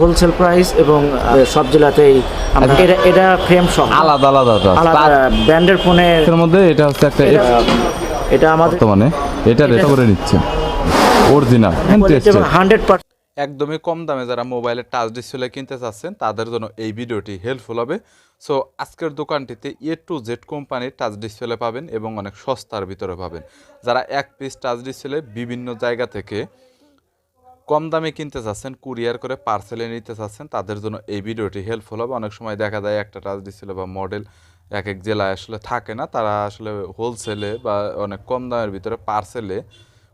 Wholesale price এবং সব জেলাতেই এটা এটা ফ্রেম সহ আলাদা আলাদা আলাদা। ব্র্যান্ডের ফোনের এর মধ্যে এটা হচ্ছে একটা এটা এটা আমাদের বর্তমানে। এটা রেট করে নিচ্ছে। অরিজিনাল হান্ড্রেড পার্সেন্ট একদমই কম দামে যারা মোবাইলে টাচ ডিসপ্লে কিনতে চাচ্ছেন তাদের জন্য এই ভিডিওটি হেল্পফুল হবে। সো আজকের দোকানটিতে এ টু জেড কোম্পানির টাচ ডিসপ্লে পাবেন এবং অনেক সস্তার ভিতরে পাবেন। যারা এক পিস টাচ ডিসপ্লে বিভিন্ন জায়গা থেকে কম দামে কিনতে চাচ্ছেন কুরিয়ার করে পার্সেলে নিতে চাচ্ছেন তাদের জন্য এই ভিডিওটি হেল্পফুল হবে। অনেক সময় দেখা যায় একটা ডিসপ্লে বা মডেল এক এক জেলায় আসলে থাকে না, তারা আসলে হোলসেলে বা অনেক কম দামের ভিতরে পার্সেলে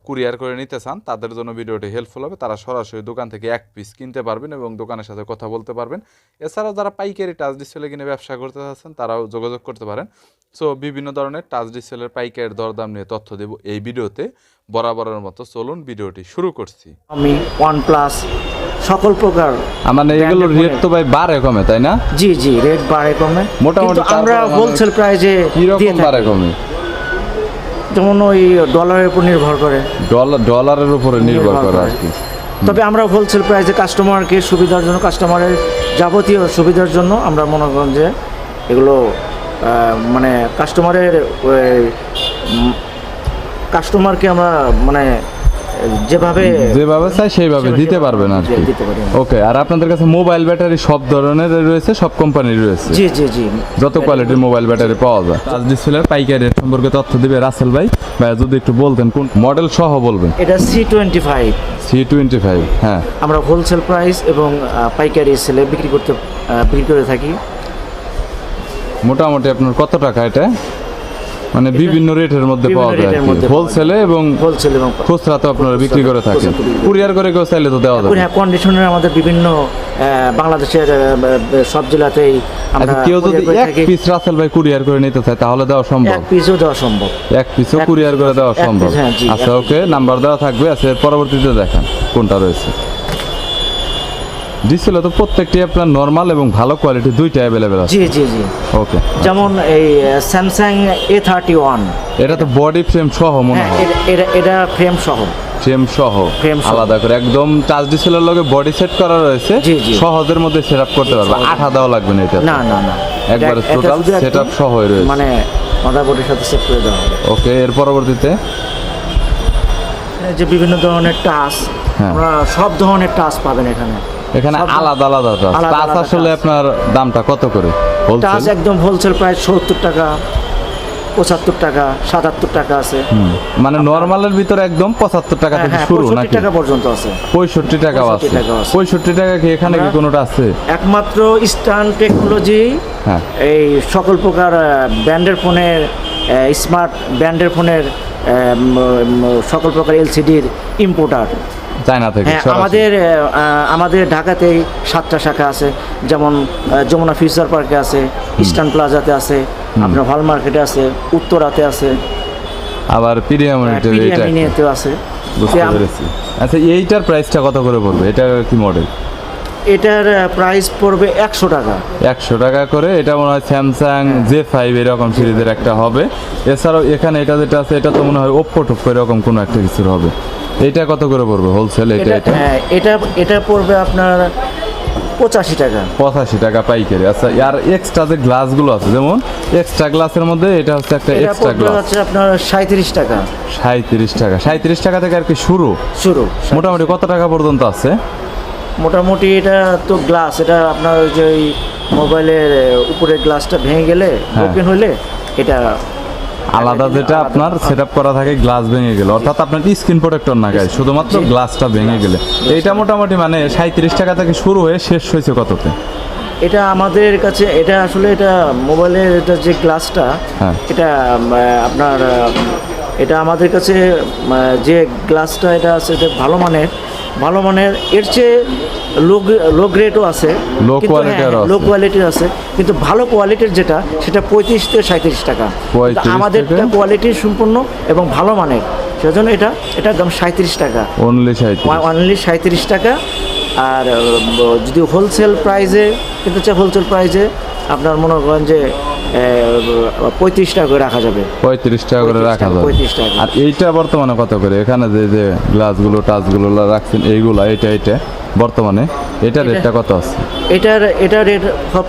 কুরিয়ার করে নিতে চান তাদের জন্য ভিডিওটি হেল্পফুল হবে। তারা সরাসরি দোকান থেকে এক পিস কিনতে পারবেন এবং দোকানের সাথে কথা বলতে পারবেন। এছাড়াও যারা পাইকারি টাচ ডিসপ্লে কিনে ব্যবসা করতে চাচ্ছেন তারাও যোগাযোগ করতে পারেন। সো বিভিন্ন ধরনের টাচ ডিসপ্লের পাইকারের দরদাম নিয়ে তথ্য দেব এই ভিডিওতে। বরাবরের মতো চলুন ভিডিওটি শুরু করছি। আমি ওয়ান প্লাস সকল প্রকার মানে এগুলোর রেট তো ভাই বাড়ে কমে তাই না? জি জি রেট বাড়ে কমে। মোটামুটি আমরা মানে হোলসেল প্রাইজে কীরকম বাড়ে কমে? যেমন ওই ডলারের উপর নির্ভর করে। ডলার ডলারের উপরে নির্ভর করে। আর কি। তবে আমরা হোলসেল প্রাইসে কাস্টমারকে সুবিধার জন্য কাস্টমারের যাবতীয় সুবিধার জন্য আমরা মনে করেন যে এগুলো মানে কাস্টমারের কাস্টমারকে আমরা মানে যেভাবে যেভাবে চাই সেইভাবে দিতে পারবেন আর কি। ওকে আর আপনাদের কাছে মোবাইল ব্যাটারি সব ধরনের রয়েছে সব কোম্পানির রয়েছে? জি জি জি। যত কোয়ালিটির মোবাইল ব্যাটারি পাওয়া যায়। টাচ ডিসপ্লের পাইকারি রেট সম্পর্কে তথ্য দিবে রাসেল ভাই। ভাই যদি একটু বলতেন কোন মডেল সহ বলবেন। এটা C twenty five C twenty five হ্যাঁ। আমরা হোলসেল প্রাইস এবং পাইকারি সেলে বিক্রি করতে বিক্রি করে থাকি। মোটামুটি আপনার কত টাকা এটা? মানে বিভিন্ন রেটের মধ্যে পাওয়া যায় হোলসেলে এবং হোলসেল এবং খুচরা তো আপনারা বিক্রি করে থাকেন। কুরিয়ার করে কেউ চাইলে তো দেওয়া যাবে। হ্যাঁ কন্ডিশনের আমাদের বিভিন্ন বাংলাদেশের সব জেলাতেই আমরা আচ্ছা কেউ যদি এক পিস রাসেল ভাই কুরিয়ার করে নিতে চায় তাহলে দেওয়া সম্ভব? এক পিসও দেওয়া সম্ভব। এক পিসও কুরিয়ার করে দেওয়া সম্ভব। হ্যাঁ, আচ্ছা ওকে নাম্বার দেওয়া থাকবে। আচ্ছা পরবর্তীতে দেখান কোনটা রয়েছে। ডিসপ্লে তো প্রত্যেকটি আপনার নর্মাল এবং ভালো কোয়ালিটি দুইটা অ্যাভেলেবেল আছে। জি জি জি। ওকে যেমন এই স্যামসাং এ থার্টি ওয়ান এটা তো বডি ফ্রেম সহ মনে হ্যাঁ হয়। এটা- এটা ফ্রেম সহ। ফ্রেম সহ। আলাদা করে। একদম টাচ ডিসপ্লের লগে বডি সেট করা রয়েছে। জি, জি। সহজের মধ্যে সেট করতে পারবে। আঠা দেওয়া লাগবে না এটা না না না। একবারে একদম setup সহই রয়েছে। মানে মাদারবোর্ডের সাথে সেট করে দেওয়া হবে। ওকে এর পরবর্তীতে? যে বিভিন্ন ধরনের টাচ হ্যাঁ। আমরা সব ধরনের টাচ পাবেন এখানে। এখানে আলাদা আলাদা টাচ আসলে আপনার দামটা কত করে? টাচ একদম হোলসেল প্রাইস সত্তর টাকা পঁচাত্তর টাকা সাতাত্তর টাকা আছে। মানে নর্মালের ভিতরে একদম পঁচাত্তর টাকা হ্যাঁ থেকে হ্যাঁ শুরু 65 নাকি? টাকা পর্যন্ত আছে। পঁয়ষট্টি টাকাও 65 আছে। পঁয়ষট্টি টাকা কি এখানে কি কোনোটা আছে? একমাত্র ইস্টার্ন টেকনোলজি হ্যাঁ। এই সকল প্রকার ব্র্যান্ডের ফোনের স্মার্ট ব্র্যান্ডের ফোনের সকল প্রকার এলসিডির ইম্পোর্টার চায়না থেকে হ্যাঁ আমাদের আমাদের ঢাকাতেই সাতটা শাখা আছে যেমন যমুনা ফিউচার পার্কে আছে ইস্টার্ন প্লাজাতে আছে আপনার হল মার্কেটে আছে উত্তরাতে আছে। আবার একটা। পিডিএমিনিতেও আছে। আচ্ছা এইটার প্রাইসটা কত করে পড়বে? এটা কি মডেল এটার প্রাইস পড়বে একশো টাকা। একশো টাকা করে এটা মনে হয় স্যামসাং জে ফাইভ এরকম সিরিজের একটা হবে। এছাড়াও এখানে এটা যেটা আছে এটা তো মনে হয় ওপ্পো টোপ্পো এরকম কোনো একটা কিছুর হবে। এইটা কত করে পড়বে হোলসেল এটা এটা এটা? হ্যাঁ এটা এটা পড়বে আপনার পঁচাশি টাকা। পঁচাশি টাকা পাইকারি। আচ্ছা আর এক্সট্রা যে গ্লাসগুলো আছে যেমন এক্সট্রা গ্লাসের মধ্যে এটা হচ্ছে একটা এক্সট্রা গ্লাস হচ্ছে আপনার সাঁত্রিশ টাকা। সাঁত্রিশ টাকা। সাঁত্রিশ টাকা থেকে আর কি শুরু? শুরু। মোটামুটি কত টাকা পর্যন্ত আছে? মোটামুটি এটা তো গ্লাস এটা আপনার ওই যে মোবাইলের উপরে গ্লাসটা ভেঙে গেলে হ্যাঁ। ওপেন হলে এটা আলাদা যেটা আপনার সেট করা থাকে গ্লাস ভেঙে গেলে। অর্থাৎ আপনার স্ক্রিন প্রোটেক্টর না গায়ে শুধুমাত্র গ্লাসটা ভেঙে গেলে। এইটা মোটামুটি মানে সাঁত্রিশ টাকা থেকে শুরু হয়ে শেষ হয়েছে কততে? এটা আমাদের কাছে এটা আসলে এটা মোবাইলের এটা যে গ্লাসটা হ্যাঁ। এটা আপনার এটা আমাদের কাছে যে গ্লাসটা এটা আছে এটা ভালো মানের। ভালো মানের এর চেয়ে লো লো গ্রেডও আছে। Quality আরও লো। কোয়ালিটির আছে। কিন্তু ভালো কোয়ালিটির যেটা সেটা পঁয়ত্রিশ থেকে সাঁত্রিশ টাকা। 35 কিন্তু আমাদেরটা থেকে? কোয়ালিটি সম্পূর্ণ এবং ভালো মানের। সেজন্য এটা এটা দাম সাঁত্রিশ টাকা। অনলি অনলি সাঁত্রিশ টাকা। আর যদি হোলসেল প্রাইজে কিনতে চাই হোলসেল প্রাইজে আপনার মনে করেন যে পঁয়ত্রিশ টাকা করে রাখা যাবে। পঁয়ত্রিশ টাকা করে রাখা যাবে। 35 টাকা। আর এইটা বর্তমানে কত করে? এখানে যে যে গ্লাসগুলো টাচগুলো রাখছেন এইগুলা এইটা এইটা বর্তমানে। এটা রেটটা কত আছে? এটার এটার রেট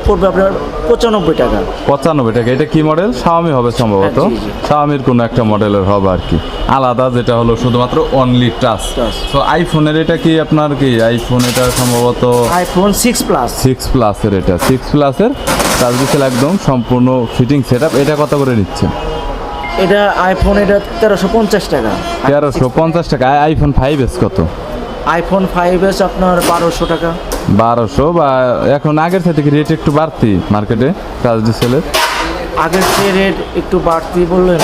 পড়বে আপনার পঁচানব্বই টাকা। পঁচানব্বই টাকা। এটা কি মডেল শাওমি হবে সম্ভবত। হ্যাঁ। শাওমির কোনো একটা মডেলের হবে আর কি। আলাদা যেটা হলো শুধুমাত্র অনলি টাচ তো আইফোনের এটা কি আপনার কি? আইফোন এটা সম্ভবত আইফোন সিক্স প্লাস সিক্স প্লাসের এটা। সিক্স প্লাসের টাচ ডিসেল একদম সম্পূর্ণ ফিটিং সেট এটা কত করে নিচ্ছে? এটা আইফোন এটা তেরোশো পঞ্চাশ টাকা। তেরোশো পঞ্চাশ টাকা। আই- আইফোন ফাইভ এস কত? আইফোন ফাইভ এস আপনার বারোশো টাকা। বারোশো বা এখন আগের থেকে কি রেট একটু বাড়তি মার্কেটে টাচ ডিসেলের আগের চেয়ে রেট একটু বাড়তি বললেন।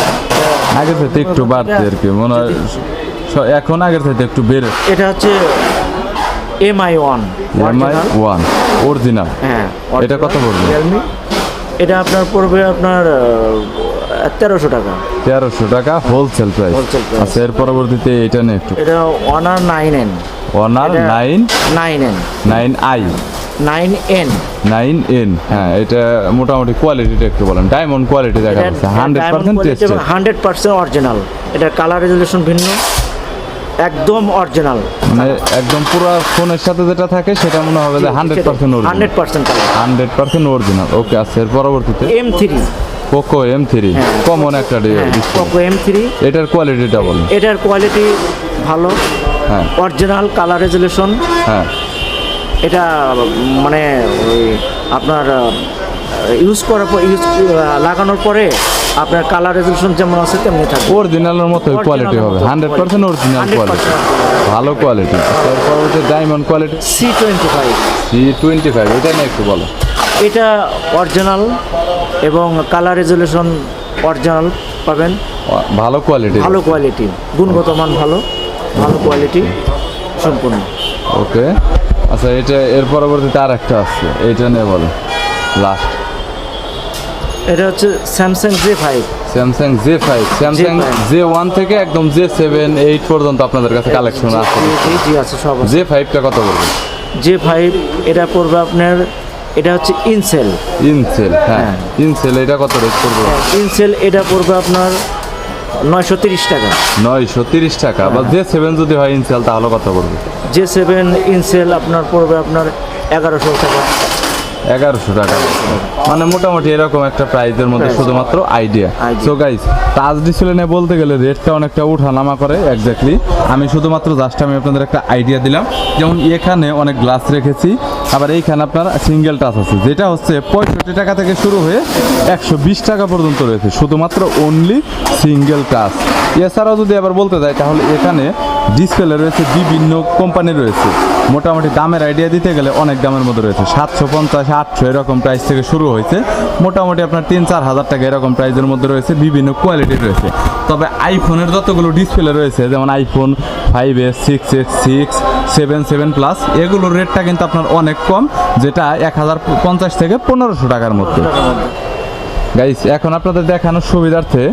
আগের থেকে একটু বাড়তি আর কি মনে হয় এখন আগের থেকে একটু বেড়ে এটা হচ্ছে MI one MI one original হ্যাঁ এটা কত পড়বে? রিয়েলমি এটা আপনার পড়বে আপনার তেরোশো টাকা। তেরোশো টাকা হোলসেল প্রাইস আচ্ছা এর পরবর্তীতে এটা নিয়ে একটু। এটা ওয়ানার নাইন এন এটা- nine nine N nine I nine N nine N হ্যাঁ এটা মোটামুটি কোয়ালিটিটা একটু বলেন। ডায়মন্ড কোয়ালিটি দেখা যাচ্ছে hundred percent hundred percent original এটা কালার রেজলিউশন ভিন্ন। একদম অরিজিনাল মানে একদম পুরো ফোনের সাথে যেটা থাকে সেটা মনে হবে যে hundred percent hundred original percent hundred percent original okay আচ্ছা এর পরবর্তীতে? M three Poco M three. Common একটা পোকো এম থ্রি এটার কোয়ালিটিটা বলেন এটার কোয়ালিটি ভালো। হ্যাঁ। অরিজিনাল কালার রেজলিউশন হ্যাঁ। এটা মানে ওই আপনার ইউজ করার পর ইউজ লাগানোর পরে আপনার কালার রেজলিউশন যেমন আছে তেমনি থাকবে। অরিজিনালের মতো কোয়ালিটি হবে হান্ড্রেড পার্সেন্ট অরিজিনাল কোয়ালিটি ভালো কোয়ালিটি এর পরবর্তী diamond quality C twenty five C twenty five এটা নিয়ে একটু বলো। এটা অরিজিনাল এবং কালার রেজলিউশন অরিজিনাল পাবেন। ভালো কোয়ালিটি ভালো কোয়ালিটি গুণগত মান ভালো ভালো কোয়ালিটি সম্পূর্ণ। ওকে আচ্ছা এটা এর পরবর্তীতে আর একটা আসছে এইটা নিয়ে বলো। লাস্ট এটা হচ্ছে Samsung J five Samsung J five Samsung J one থেকে একদম জে সেভেন এইট পর্যন্ত আপনাদের কাছে কালেকশন আছে। জি আছে সব আছে। জে ফাইভটা কত করবে জে ফাইভ এটা পড়বে আপনার এটা হচ্ছে ইনসেল ইনসেল হ্যাঁ। ইনসেল এটা কত রেট করবে ইনসেল এটা পড়বে আপনার নয়শো তিরিশ টাকা। নয়শো তিরিশ টাকা। বা জে সেভেন যদি হয় ইনসেল তাহলে কত করবে জে সেভেন ইনসেল আপনার পড়বে আপনার এগারোশো টাকা। এগারোশো টাকা। মানে মোটামুটি এরকম একটা প্রাইজের মধ্যে শুধুমাত্র idea. So guys touch display নিয়ে বলতে গেলে রেটটা অনেকটা উঠানামা করে এক্স্যাক্টলি আমি শুধুমাত্র জাস্ট আমি আপনাদের একটা আইডিয়া দিলাম। যেমন এখানে অনেক গ্লাস রেখেছি আবার এইখানে আপনার সিঙ্গেল টাচ আছে যেটা হচ্ছে পঁয়ষট্টি টাকা থেকে শুরু হয়ে একশো বিশ টাকা পর্যন্ত রয়েছে শুধুমাত্র অনলি সিঙ্গেল টাচ এছাড়াও যদি আবার বলতে যাই তাহলে এখানে ডিসপ্লে রয়েছে বিভিন্ন কোম্পানি রয়েছে। মোটামুটি দামের আইডিয়া দিতে গেলে অনেক দামের মধ্যে রয়েছে। সাতশো পঞ্চাশ আটশো এরকম প্রাইস থেকে শুরু হয়েছে। মোটামুটি আপনার তিন চার হাজার টাকা এরকম প্রাইসের মধ্যে রয়েছে বিভিন্ন কোয়ালিটি রয়েছে। তবে আইফোনের যতগুলো ডিসপ্লে রয়েছে যেমন iPhone five S six X six seven seven plus এগুলোর রেটটা কিন্তু আপনার অনেক কম যেটা এক হাজার পঞ্চাশ থেকে পনেরোশো টাকার মধ্যে। গাইস এখন আপনাদের দেখানোর সুবিধার্থে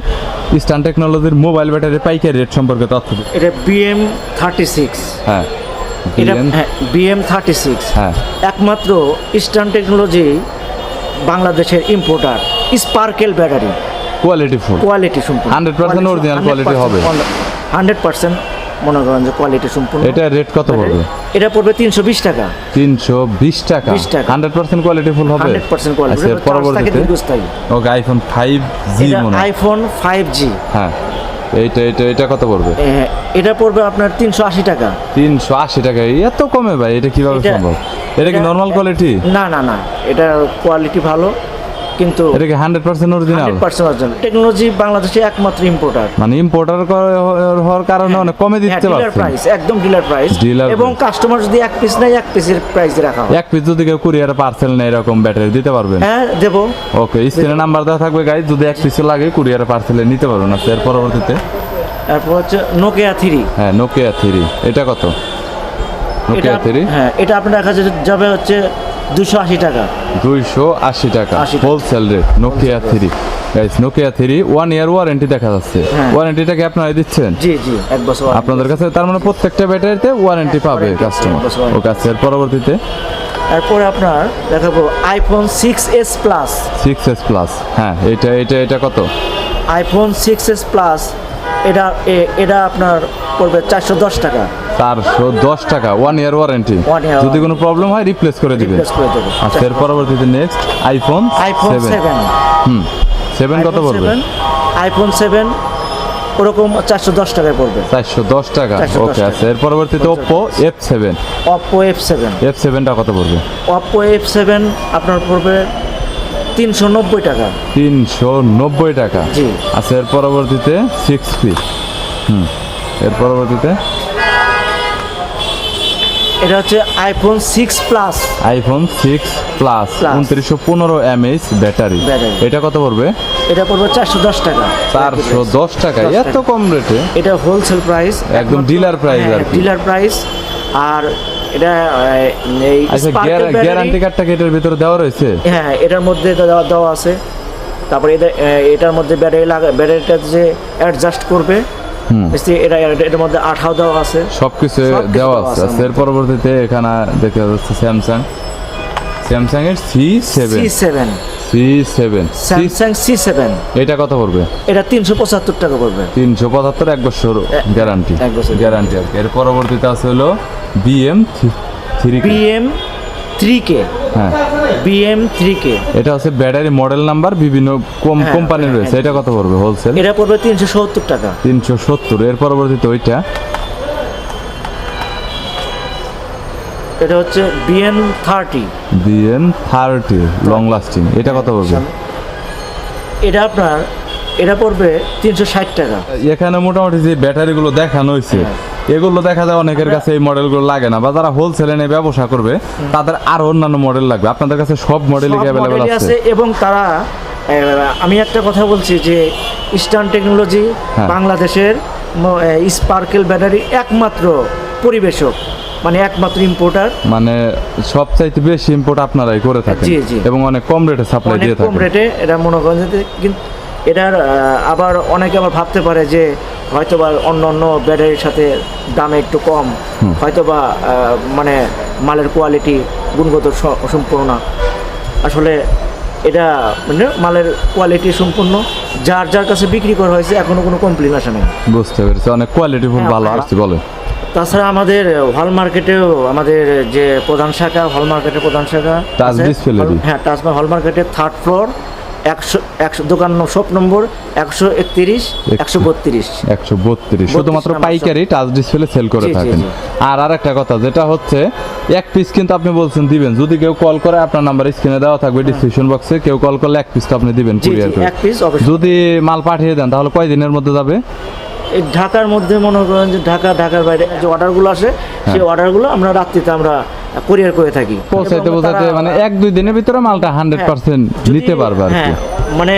ইস্টার্ন টেকনোলজির মোবাইল ব্যাটারি পাইকারি রেট সম্পর্কে তথ্য দিন। এটা বিএম থার্টি সিক্স হ্যাঁ। এটা হ্যাঁ বিএম থার্টি সিক্স হ্যাঁ। একমাত্র ইস্টার্ন টেকনোলজি বাংলাদেশের importer sparkle battery quality full quality সম্পূর্ণ। হান্ড্রেড পার্সেন্ট অরিজিনাল কোয়ালিটি হবে। হান্ড্রেড পার্সেন্ট মনে করেন যে কোয়ালিটি সম্পূর্ণ। এটা রেট কত পড়বে? এটা পড়বে তিনশো বিশ টাকা। তিনশো বিশ টাকা? 20 টাকা। হান্ড্রেড পার্সেন্ট কোয়ালিটি ফুল হবে? হান্ড্রেড পার্সেন্ট কোয়ালিটি আচ্ছা, এর পরবর্তীতে? ওকে আইফোন ফাইভ জি এটা মনে। আইফোন ফাইভ জি হ্যাঁ। এইটা এটা এটা কত পড়বে? এটা পড়বে আপনার তিনশো আশি টাকা। তিনশো আশি টাকা। এত কমে ভাই এটা কীভাবে সম্ভব? এটা কি নর্মাল কোয়ালিটি না না না। এটা কোয়ালিটি ভালো। কিন্তু এটা কি হান্ড্রেড পার্সেন্ট অরিজিনাল টেকনোলজি বাংলাদেশে একমাত্র ইম্পোর্টার মানে ইম্পোর্টার হওয়ার কারণে অনেক কমে দিতে ডিলার পারছেন। প্রাইস একদম ডিলার প্রাইস Dealer এবং কাস্টমার যদি এক পিস নেয় এক পিসের প্রাইস রাখা হয়। এক পিস যদি কেউ কুরিয়ার পার্সেল নেই এরকম ব্যাটারি দিতে পারবেন? হ্যাঁ দেবো। ওকে স্ক্রিনে নাম্বার দেওয়া থাকবে গাইজ যদি এক পিসে লাগে কুরিয়ার পার্সেলে নিতে পারবেন। আচ্ছা এর পরবর্তীতে? তারপর হচ্ছে নোকিয়া থ্রি হ্যাঁ নোকিয়া থ্রি এটা কত? নোকিয়া থ্রি হ্যাঁ এটা আপনার কাছে যাবে হচ্ছে দুশো আশি টাকা। দুইশো আশি টাকা। 80 wholesale rate Nokia three guys Nokia three one year warranty দেখা যাচ্ছে। হ্যাঁ। ওয়ারেন্টিটা কি আপনারা দিচ্ছেন? জি জি এক বছর আপনাদের কাছে তার মানে প্রত্যেকটা ব্যাটারিতে ওয়ারেন্টি পাবে কাস্টমার আচ্ছা এর পরবর্তীতে? তারপরে আপনার দেখাবো iPhone six S plus six S plus হ্যাঁ এটা এটা এটা কত? আইফোন সিক্স এস প্লাস এটা এটা আপনার পড়বে চারশো দশ টাকা। চারশো দশ টাকা ওয়ান ইয়ার ওয়ারেন্টি যদি কোনো প্রবলেম হয় রিপ্লেস করে দিবেন আচ্ছা এর পরবর্তীতে next iPhone iPhone seven hmm seven কত পড়বে? আইফোন সেভেন ওরকম চারশো দশ টাকায় পড়বে। চারশো দশ টাকা। 410 ওকে আচ্ছা এর পরবর্তীতে Oppo F seven Oppo F seven F সেভেনটা কত পড়বে? অপো এফ সেভেন আপনার পড়বে তিনশো নব্বই টাকা। তিনশো নব্বই টাকা। জি। আচ্ছা এর পরবর্তীতে সিক্স পি হুম এর পরবর্তীতে এটা হচ্ছে iPhone six plus iPhone six plus. উনত্রিশশো পনেরো এমএইচ ব্যাটারি। এটা কত পড়বে? এটা পড়বে চারশো দশ টাকা। চারশো দশ টাকা এত কম রেটে এটা হোলসেল প্রাইস একদম ডিলার প্রাইস আর ডিলার প্রাইস আর এটা এই আচ্ছা গ্যারান্টি কার্ডটা কি এটার ভিতরে দেওয়া রয়েছে? হ্যাঁ এটার মধ্যে দেওয়া আছে। তারপরে এটা এটার মধ্যে ব্যাটারি লাগা ব্যাটারিটা যে অ্যাডজাস্ট করবে এটা এটা- এটার মধ্যে আঠাও দেওয়া আছে। সবকিছু দেওয়া আছে। এর পরবর্তীতে এখানে দেখা যাচ্ছে স্যামসাং স্যামসাং এর C seven C seven Samsung C seven এটা কত পড়বে? এটা তিনশো পঁচাত্তর টাকা পড়বে। তিনশো পঁচাত্তর এক বছর গ্যারান্টি এক বছর গ্যারান্টি আর এর পরবর্তীতে আছে হলো বিএম থ্রি বিএম থ্রি কে হ্যাঁ। বিএম থ্রি কে এটা হচ্ছে ব্যাটারি মডেল নাম্বার বিভিন্ন কম হ্যাঁ, কোম্পানি হ্যাঁ, রয়েছে। এটা কত পড়বে হোলসেল এটা পড়বে তিনশো সত্তর টাকা। তিনশো সত্তর। এর পরবর্তীতে ওইটা? এটা হচ্ছে BM thirty BN thirty long lasting এটা কত পড়বে? এটা আপনার এটা পড়বে তিনশো ষাট টাকা। এখানে মোটামুটি যে ব্যাটারিগুলো দেখানো হয়েছে এগুলো দেখা যায় অনেকের কাছে এই মডেলগুলো লাগে না বা যারা হোলসেলে নিয়ে ব্যবসা করবে তাদের আরও অন্যান্য মডেল লাগবে। আপনাদের কাছে সব মডেলই অ্যাভেলেবেল আছে। এবং তারা আমি একটা কথা বলছি যে ইস্টার্ন টেকনোলজি হ্যাঁ। বাংলাদেশের স্পার্কেল ব্যাটারি একমাত্র পরিবেশক মানে একমাত্র ইম্পোর্টার মানে সবচাইতে বেশি ইম্পোর্ট আপনারাই করে থাকেন জি, জি। এবং অনেক কম রেটে সাপ্লাই দিয়ে কম রেটে এটা মনে করেন কিন্তু এটার আবার অনেকে আবার ভাবতে পারে যে হয়তো বা অন্য অন্য ব্যাটারির সাথে দামে একটু কম। হয়তো বা মানে মালের কোয়ালিটি গুণগত সম্পূর্ণ আসলে এটা মানে মালের কোয়ালিটি সম্পূর্ণ। যার যার কাছে বিক্রি করা হয়েছে এখনও কোনো কমপ্লেন আসে নাই। বুঝতে পেরেছি। অনেক কোয়ালিটি হ্যাঁ, ভালো হ্যাঁ। আসছে বলে তাছাড়া আমাদের হল মার্কেটেও আমাদের যে প্রধান শাখা হল মার্কেটের প্রধান শাখা। হ্যাঁ টাচবার হল মার্কেটের থার্ড ফ্লোর একশো একশো দোকান শপ নম্বর একশো একত্রিশ একশো বত্রিশ। একশো বত্রিশ। শুধুমাত্র পাইকারি টাচ ডিসপ্লে সেল করে জি, জি, থাকেন। জি। আর আরেকটা কথা যেটা হচ্ছে এক পিস কিন্তু আপনি বলছেন দিবেন। যদি কেউ কল করে আপনার নাম্বার স্ক্রিনে দেওয়া থাকবে ডিসক্রিপশন বক্সে কেউ কল করলে এক পিস তো আপনি দিবেন হ্যাঁ। কুরিয়ার করে যদি মাল পাঠিয়ে দেন তাহলে কয় দিনের মধ্যে যাবে? ঢাকার মধ্যে মনে করেন যে ঢাকা ঢাকার বাইরে যে অর্ডারগুলো আসে সেই অর্ডারগুলো আমরা রাত্রিতে আমরা কুরিয়ার করে থাকি। পৌঁছাইতে পৌঁছাইতে মানে এক দুই দিনের ভিতরে মালটা হান্ড্রেড পার্সেন্ট নিতে পারবে আর কি। হ্যাঁ মানে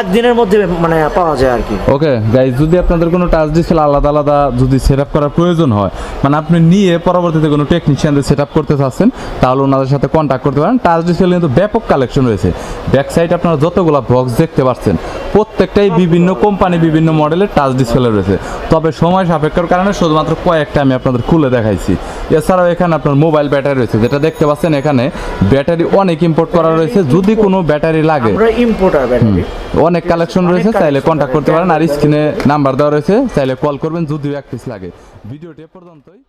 একদিনের মধ্যে মানে পাওয়া যায় আর কি। ওকে গাইজ যদি আপনাদের কোনো টাচ ডিসপ্লে আলাদা আলাদা যদি সেট আপ করার প্রয়োজন হয় মানে আপনি নিয়ে পরবর্তীতে কোনো টেকনিশিয়ানদের সেট আপ করতে চাচ্ছেন তাহলে ওনাদের সাথে কন্ট্যাক্ট করতে পারেন। টাচ ডিসপ্লে কিন্তু ব্যাপক কালেকশন রয়েছে। ব্যাক সাইড আপনারা যতগুলো বক্স দেখতে পাচ্ছেন প্রত্যেকটাই বিভিন্ন কোম্পানি বিভিন্ন মডেলের টাচ ডিসপ্লে রয়েছে। তবে সময় সাপেক্ষের কারণে শুধুমাত্র কয়েকটা আমি আপনাদের খুলে দেখাইছি। এছাড়াও এখানে আপনার মোবাইল ব্যাটারি রয়েছে। যেটা দেখতে পাচ্ছেন এখানে ব্যাটারি অনেক ইম্পোর্ট করা রয়েছে। যদি কোনো ব্যাটারি লাগে আমরা ইম্পোর্টার ব্যাটারি অনেক কালেকশন রয়েছে চাইলে কন্ট্যাক্ট করতে পারেন আর স্ক্রিনে নাম্বার দেওয়া রয়েছে চাইলে কল করবেন যদিও এক পিস লাগে। ভিডিওটি পর্যন্তই।